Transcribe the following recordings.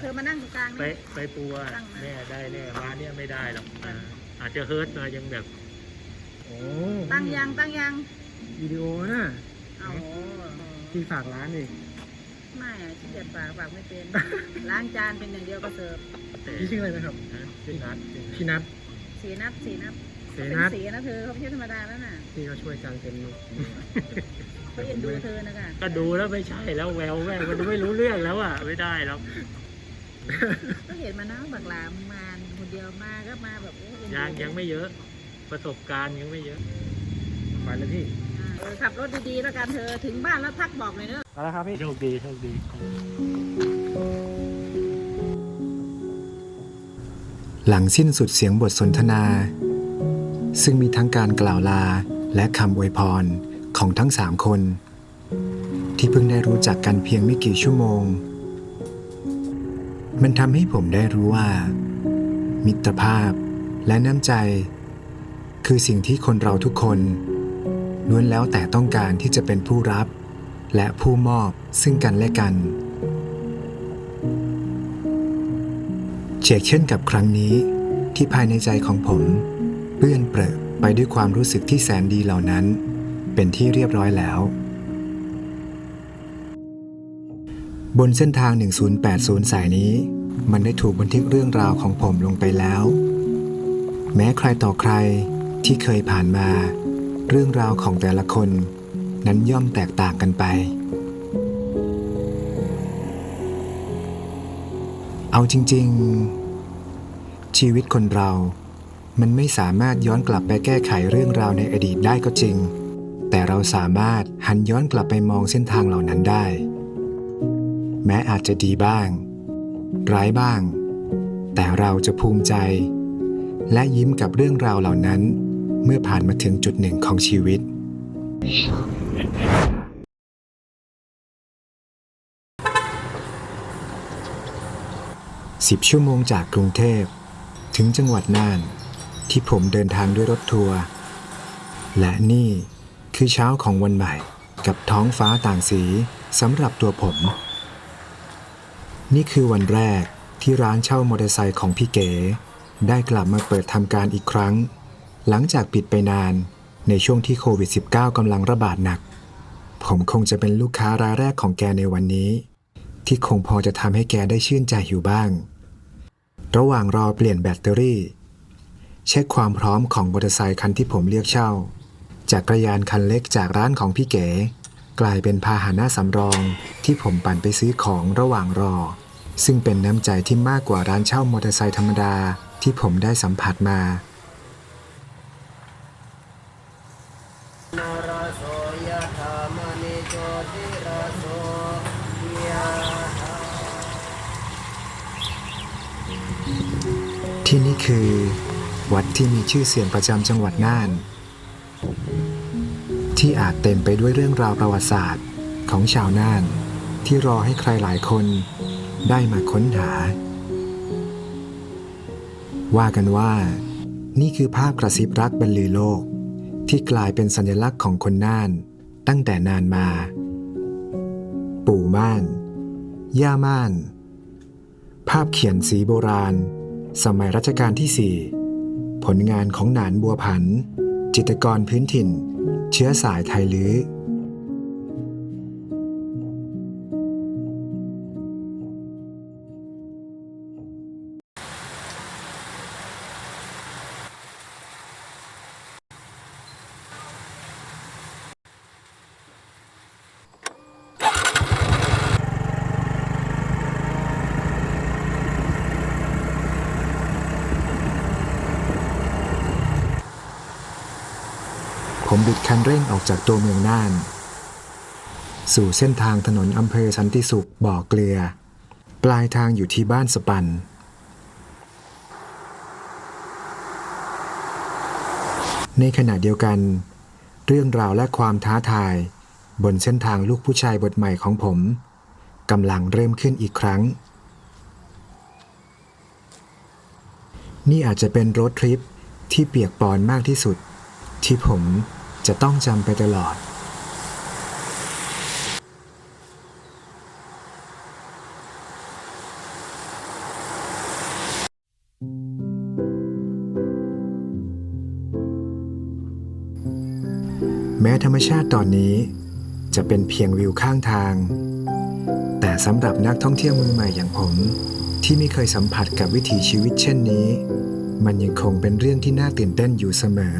เธอมานั่งตรงกลางไปนี่ ไปปัวตั้งมาแน่ได้แน่มาเนี่ยไม่ได้หรอกอ่าอาจจะเฮิร์ตมายังแบบ โอ้ตั้งยัง ตั้งยังวิดีโอน่ะเอาที่ฝากร้านอีกไม่อะขี้เกียจฝากฝากไม่เป็น ล้างจานเป็นอย่างเดียวก็เสิร์ฟแต่พี่ชื่ออะไรนะครับนะชื่อนัดชื่อนัทพี่นัท สีนับสีนับเสเขาเป็นนัทสีนะเธอเขาไม่ใช่ธรรมดาแล้วน่ะที่เขาช่วยกันเป็นเขาเอ็นดูเธอนะคะก็ดูแล้วไม่ใช่แล้วแววแววมันไม่รู้เรื่องแล้วอะไม่ได้แล้ว ก็เห็นมานะบักหลามมาคนเดียวมาก็มาแบบโอ้เอ็นดูยังยังไม่เยอะ ประสบการณ์ยังไม่เยอะไปเลยพี่อ่าเออขับรถดีๆแล้วกันเธอถึงบ้านแล้วทักบอกเลยเนอะ เอาละครับพี่ โชคดีโชคดี หลังสิ้นสุดเสียงบทสนทนา ซึ่งมีทั้งการกล่าวลาและคำอวยพรของทั้งสามคน ที่เพิ่งได้รู้จักกันเพียงไม่กี่ชั่วโมง มันทำให้ผมได้รู้ว่า มิตรภาพและน้ำใจ คือสิ่งที่คนเราทุกคนล้วนแล้วแต่ต้องการที่จะเป็นผู้รับ และผู้มอบซึ่งกันและกัน เชกเช่นกับครั้งนี้ที่ภายในใจของผม เปื้อนเปรอะไปด้วยความรู้สึกที่แสนดีเหล่านั้น เป็นที่เรียบร้อยแล้ว บนเส้นทาง 1080 สายนี้ มันได้ถูกบันทึกเรื่องราวของผมลงไปแล้ว แม้ใครต่อใครที่เคยผ่านมา เรื่องราวของแต่ละคนนั้นย่อมแตกต่างกันไป เอาจริง ๆ ชีวิตคนเรา มันไม่สามารถย้อนกลับไปแก้ไขเรื่องราวในอดีตได้ก็จริง แต่เราสามารถหันย้อนกลับไปมองเส้นทางเหล่านั้นได้ แม้อาจจะดีบ้าง ร้ายบ้าง แต่เราจะภูมิใจ และยิ้มกับเรื่องราวเหล่านั้น เมื่อผ่านมาถึงจุดหนึ่งของชีวิตสิบชั่วโมงจากกรุงเทพ ถึงจังหวัดน่าน ที่ผมเดินทางด้วยรถทัวร์และนี่คือเช้าของวันใหม่กับท้องฟ้าต่างสีสำหรับตัวผม นี่คือวันแรกที่ร้านเช่ามอเตอร์ไซค์ของพี่เก๋ ได้กลับมาเปิดทำการอีกครั้ง หลังจากปิดไปนานในช่วงที่โควิด -19 กำลังระบาดหนัก ผมคงจะเป็นลูกค้ารายแรกของแกในวันนี้ ที่คงพอจะทำให้แกได้ชื่นใจอยู่บ้าง ระหว่างรอเปลี่ยนแบตเตอรี่ เช็คความพร้อมของมอเตอร์ไซค์คันที่ผมเลือกเช่า จากกระยานคันเล็กจากร้านของพี่เก๋ กลายเป็นพาหนะสำรองที่ผมปั่นไปซื้อของระหว่างรอ ซึ่งเป็นน้ำใจที่มากกว่าร้านเช่ามอเตอร์ไซค์ธรรมดาที่ผมได้สัมผัสมา ที่นี่คือ วัดที่มีชื่อเสียงประจำจังหวัดน่าน ที่อาจเต็มไปด้วยเรื่องราวประวัติศาสตร์ของชาวน่าน ที่รอให้ใครหลายคนได้มาค้นหา ว่ากันว่า นี่คือภาพกระซิบรักบรรลือโลก ที่กลายเป็นสัญลักษณ์ของคนน่านตั้งแต่นานมา ปู่ม่าน ย่าม่าน ภาพเขียนสีโบราณ สมัยรัชกาลที่4ผลงานของหนานบัวผัน จิตรกรพื้นถิ่น เชื้อสายไทยลื้อ ผมบิดคันเร่งออกจากตัวเมืองน่าน สู่เส้นทางถนนอำเภอสันติสุขบ่อเกลือ ปลายทางอยู่ที่บ้านสปันในขณะเดียวกัน เรื่องราวและความท้าทาย บนเส้นทางลูกผู้ชายบทใหม่ของผมกำลังเริ่มขึ้นอีกครั้ง นี่อาจจะเป็นรถทริปที่เปียกปอนมากที่สุด ที่ผม จะต้องจำไปตลอด แม้ธรรมชาติตอนนี้ จะเป็นเพียงวิวข้างทาง แต่สำหรับนักท่องเที่ยวมือใหม่อย่างผม ที่ไม่เคยสัมผัสกับวิถีชีวิตเช่นนี้ มันยังคงเป็นเรื่องที่น่าตื่นเต้นอยู่เสมอ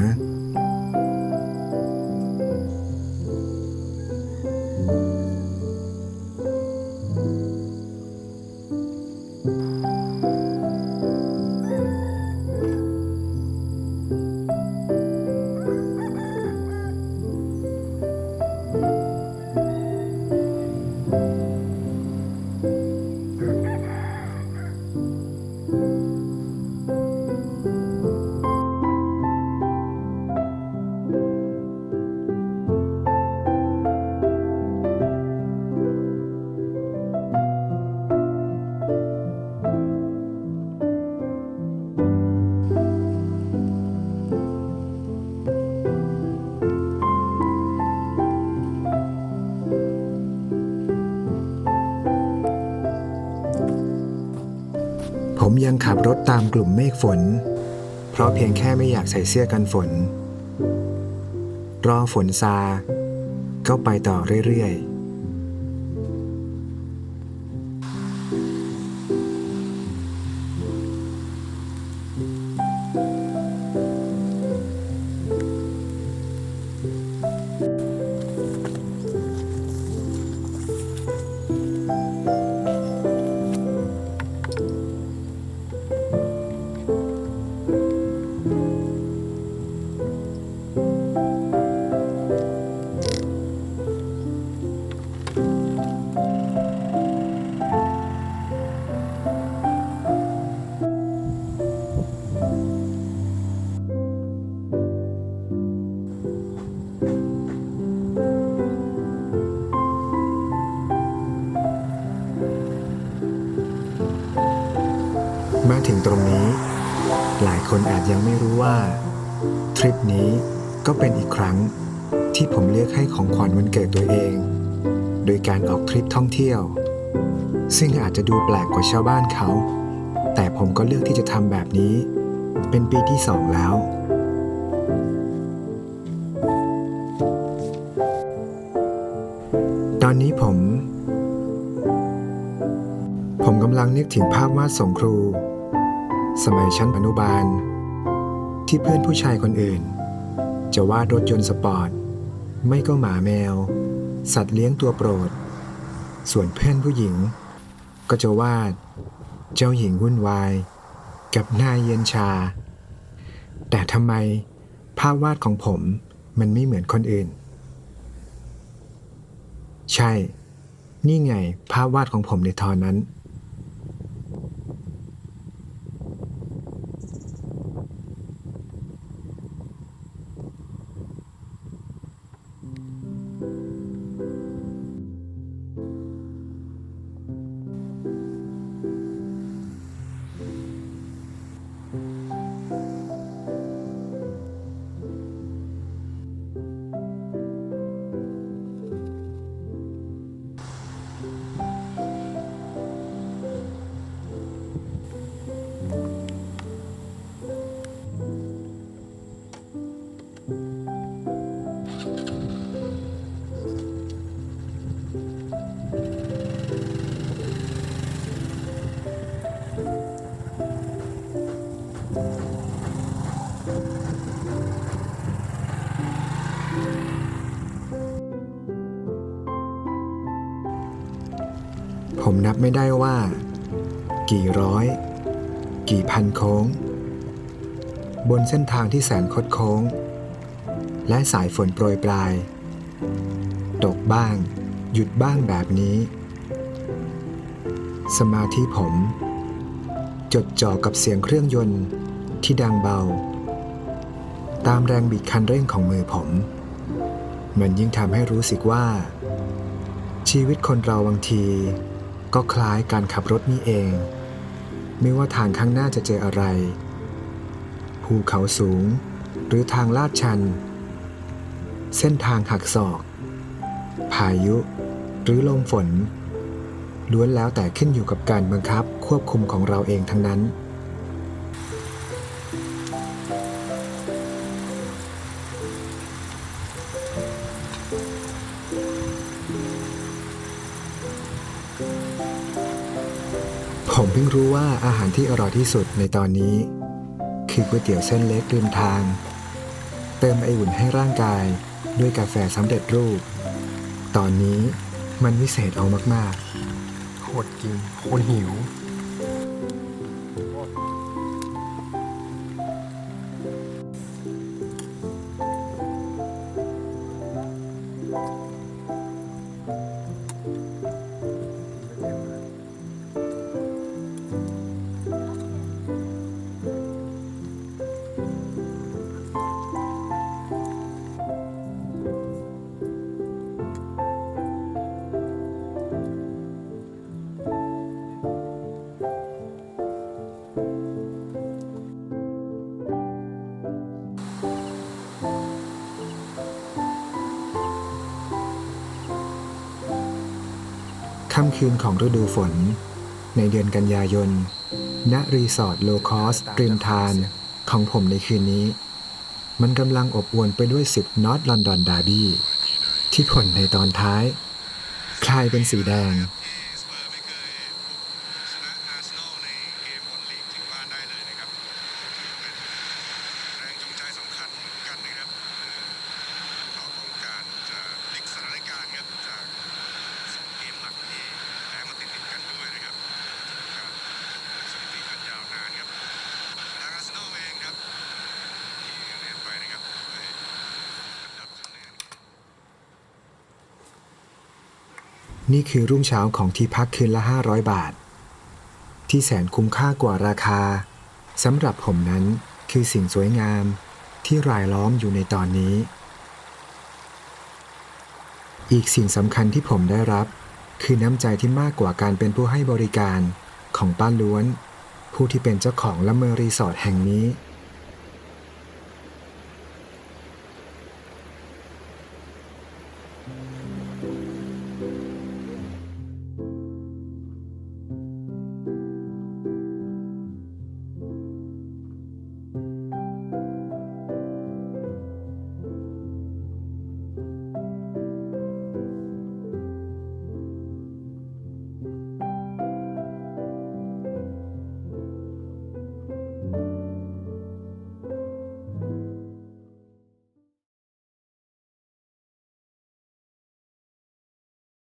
ยังขับรถตามกลุ่มเมฆฝน เพราะเพียงแค่ไม่อยากใส่เสื้อกันฝน รอฝนซา ก็ไปต่อเรื่อยๆ มาถึงตรงนี้ หลายคนอาจยังไม่รู้ว่า ทริปนี้ก็เป็นอีกครั้งที่ผมเลือกให้ของขวัญวันเกิดตัวเอง โดยการออกทริปท่องเที่ยว ซึ่งอาจจะดูแปลกกว่าชาวบ้านเขา แต่ผมก็เลือกที่จะทำแบบนี้ เป็นปีที่สองแล้วตอนนี้ผม ผมกำลังนึกถึงภาพวาดส่งครู สมัยชั้นอนุบาล ที่เพื่อนผู้ชายคนอื่น จะวาดรถยนต์สปอร์ต ไม่ก็หมาแมว สัตว์เลี้ยงตัวโปรด ส่วนเพื่อนผู้หญิง ก็จะวาด เจ้าหญิงวุ่นวาย กับนายเย็นชา แต่ทำไมภาพวาดของผมมันไม่เหมือนคนอื่น ใช่ นี่ไงภาพวาดของผมในตอนนั้น ไม่ได้ว่า กี่ร้อย กี่พันโค้ง บนเส้นทางที่แสนคดโค้ง และสายฝนโปรยปลาย ตกบ้าง หยุดบ้างแบบนี้ สมาธิผม จดจ่อกับเสียงเครื่องยนต์ที่ดังเบา ตามแรงบิดคันเร่งของมือผม มันยิ่งทำให้รู้สึกว่าชีวิตคนเราบางที ก็คล้ายการขับรถนี่เอง ไม่ว่าทางข้างหน้าจะเจออะไร ภูเขาสูงหรือทางลาดชัน เส้นทางหักศอก พายุ หรือลมฝนล้วนแล้วแต่ขึ้นอยู่กับการบังคับควบคุมของเราเองทั้งนั้น พิ่งรู้ว่าอาหารที่อร่อยที่สุดในตอนนี้ คือก๋วยเตี๋ยวเส้นเล็กริมทาง เติมไออุ่นให้ร่างกายด้วยกาแฟสำเร็จรูป ตอนนี้มันวิเศษเอามากๆ โคตรกินโคตรหิวำคืนของฤดูฝน ในเดือนกันยายน ณ รีสอร์ทโลคอสริมทานของผมในคืนนี้ มันกำลังอบอวลไปด้วยสิบนอตลอนดอนดาร์บี้ที่ผลในตอนท้าย คลายเป็นสีแดง ที่สเปอร์ไม่เคยชนะอาร์เซนอลในเกมบอลลีกถึงบ้านได้เลยนะครับถือเป็นแรงจูงใจสำคัญเหมือนกันนะครับเขาต้องการจะพลิกสถานการณ์ครับจากสองเกมหลักที่แพ้มาติดติดๆกันด้วยนะครับการสถิติกันยาวนานครับทางอาร์เซนอลเองครับที่เรียนไปนะครับด้วยอันดับคะแนน นี่คือรุ่งเช้าของที่พักคืนละ 500 บาท ที่แสนคุ้มค่ากว่าราคาสำหรับผมนั้นคือสิ่งสวยงามที่รายล้อมอยู่ในตอนนี้ อีกสิ่งสำคัญที่ผมได้รับ คือน้ำใจที่มากกว่าการเป็นผู้ให้บริการของป้าล้วน ผู้ที่เป็นเจ้าของละเมอรีสอร์ทแห่งนี้